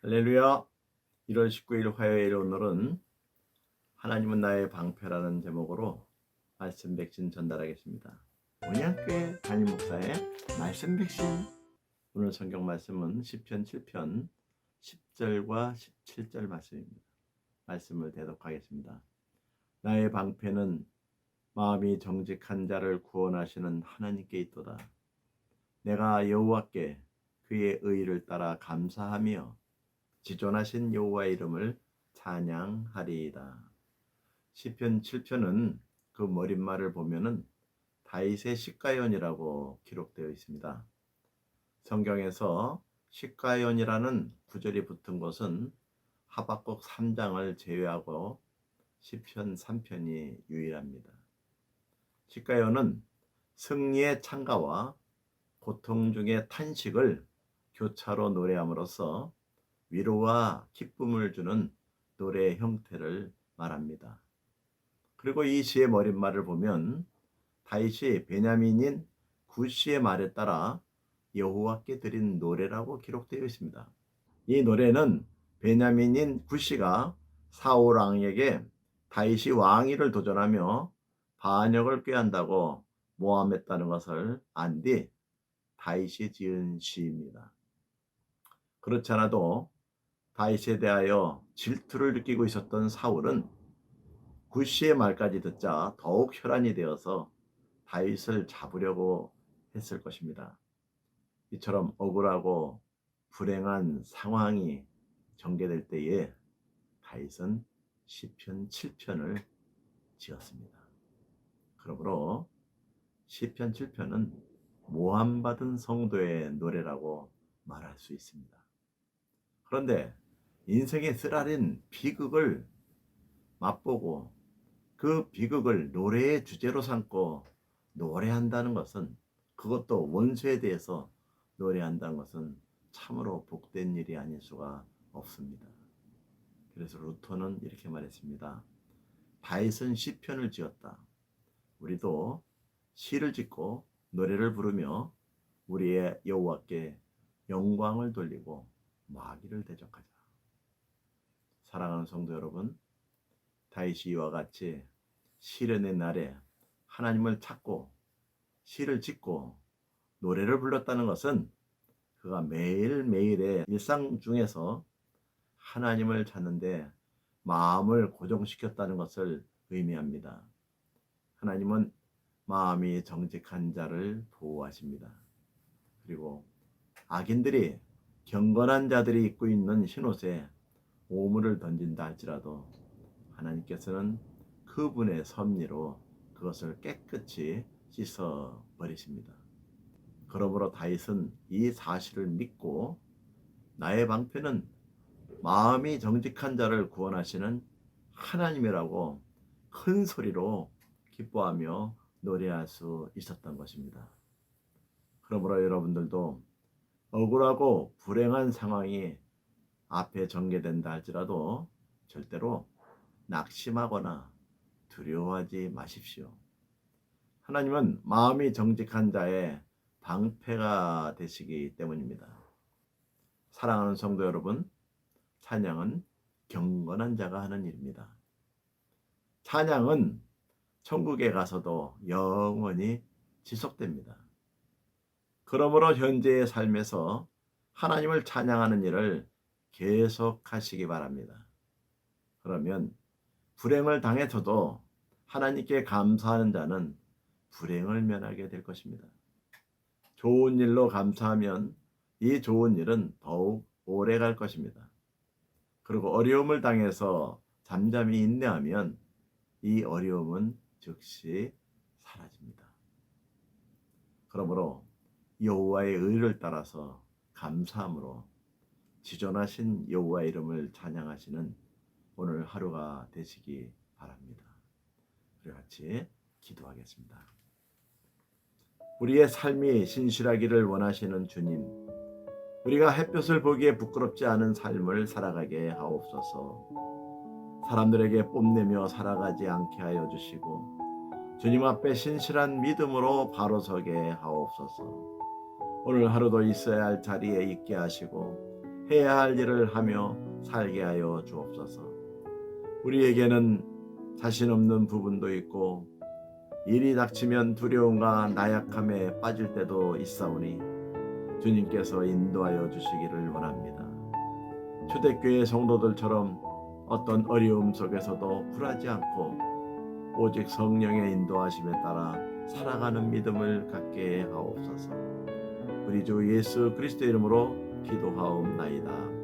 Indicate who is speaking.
Speaker 1: 할렐루야. 1월 19일 화요일 오늘은 하나님은 나의 방패라는 제목으로 말씀 백신 전달하겠습니다. 온양교회 담임 목사의 말씀 백신. 오늘 성경 말씀은 10편 7편 10절과 17절 말씀입니다. 말씀을 대독하겠습니다. 나의 방패는 마음이 정직한 자를 구원하시는 하나님께 있도다. 내가 여호와께 그의 의를 따라 감사하며 지존하신 여호와의 이름을 찬양하리이다. 시편 7편은 그 머릿말을 보면은 다윗의 시가연이라고 기록되어 있습니다. 성경에서 시가연이라는 구절이 붙은 것은 하박국 3장을 제외하고 시편 3편이 유일합니다. 시가연은 승리의 창가와 고통 중의 탄식을 교차로 노래함으로써 위로와 기쁨을 주는 노래의 형태를 말합니다. 그리고 이 시의 머릿말을 보면 다윗이 베냐민인 구시의 말에 따라 여호와께 드린 노래라고 기록되어 있습니다. 이 노래는 베냐민인 구시가 사울 왕에게 다윗이 왕위를 도전하며 반역을 꾀한다고 모함했다는 것을 안 뒤 다윗이 지은 시입니다. 그렇지 않아도 다윗에 대하여 질투를 느끼고 있었던 사울은 구시의 말까지 듣자 더욱 혈안이 되어서 다윗을 잡으려고 했을 것입니다. 이처럼 억울하고 불행한 상황이 전개될 때에 다윗은 시편 7편을 지었습니다. 그러므로 시편 7편은 모함받은 성도의 노래라고 말할 수 있습니다. 그런데 인생의 쓰라린 비극을 맛보고 그 비극을 노래의 주제로 삼고 노래한다는 것은 그것도 원수에 대해서 노래한다는 것은 참으로 복된 일이 아닐 수가 없습니다. 그래서 루터는 이렇게 말했습니다. 다윗은 시편을 지었다. 우리도 시를 짓고 노래를 부르며 우리의 여호와께 영광을 돌리고 마귀를 대적하자. 사랑하는 성도 여러분, 다윗이 이와 같이 시련의 날에 하나님을 찾고 시를 짓고 노래를 불렀다는 것은 그가 매일매일의 일상 중에서 하나님을 찾는데 마음을 고정시켰다는 것을 의미합니다. 하나님은 마음이 정직한 자를 보호하십니다. 그리고 악인들이 경건한 자들이 입고 있는 흰옷에 오물을 던진다 할지라도 하나님께서는 그분의 섭리로 그것을 깨끗이 씻어 버리십니다. 그러므로 다윗은 이 사실을 믿고 나의 방패는 마음이 정직한 자를 구원하시는 하나님이라고 큰 소리로 기뻐하며 노래할 수 있었던 것입니다. 그러므로 여러분들도 억울하고 불행한 상황이 앞에 전개된다 할지라도 절대로 낙심하거나 두려워하지 마십시오. 하나님은 마음이 정직한 자의 방패가 되시기 때문입니다. 사랑하는 성도 여러분, 찬양은 경건한 자가 하는 일입니다. 찬양은 천국에 가서도 영원히 지속됩니다. 그러므로 현재의 삶에서 하나님을 찬양하는 일을 계속 하시기 바랍니다. 그러면 불행을 당해서도 하나님께 감사하는 자는 불행을 면하게 될 것입니다. 좋은 일로 감사하면 이 좋은 일은 더욱 오래 갈 것입니다. 그리고 어려움을 당해서 잠잠히 인내하면 이 어려움은 즉시 사라집니다. 그러므로 여호와의 의를 따라서 감사함으로 지존하신 여호와의 이름을 찬양하시는 오늘 하루가 되시기 바랍니다. 우리 같이 기도하겠습니다. 우리의 삶이 신실하기를 원하시는 주님, 우리가 햇볕을 보기에 부끄럽지 않은 삶을 살아가게 하옵소서. 사람들에게 뽐내며 살아가지 않게 하여 주시고 주님 앞에 신실한 믿음으로 바로 서게 하옵소서. 오늘 하루도 있어야 할 자리에 있게 하시고 해야 할 일을 하며 살게 하여 주옵소서. 우리에게는 자신 없는 부분도 있고 일이 닥치면 두려움과 나약함에 빠질 때도 있사오니 주님께서 인도하여 주시기를 원합니다. 초대교회 성도들처럼 어떤 어려움 속에서도 굴하지 않고 오직 성령의 인도하심에 따라 살아가는 믿음을 갖게 하옵소서. 우리 주 예수 그리스도 이름으로 기도하옵나이다.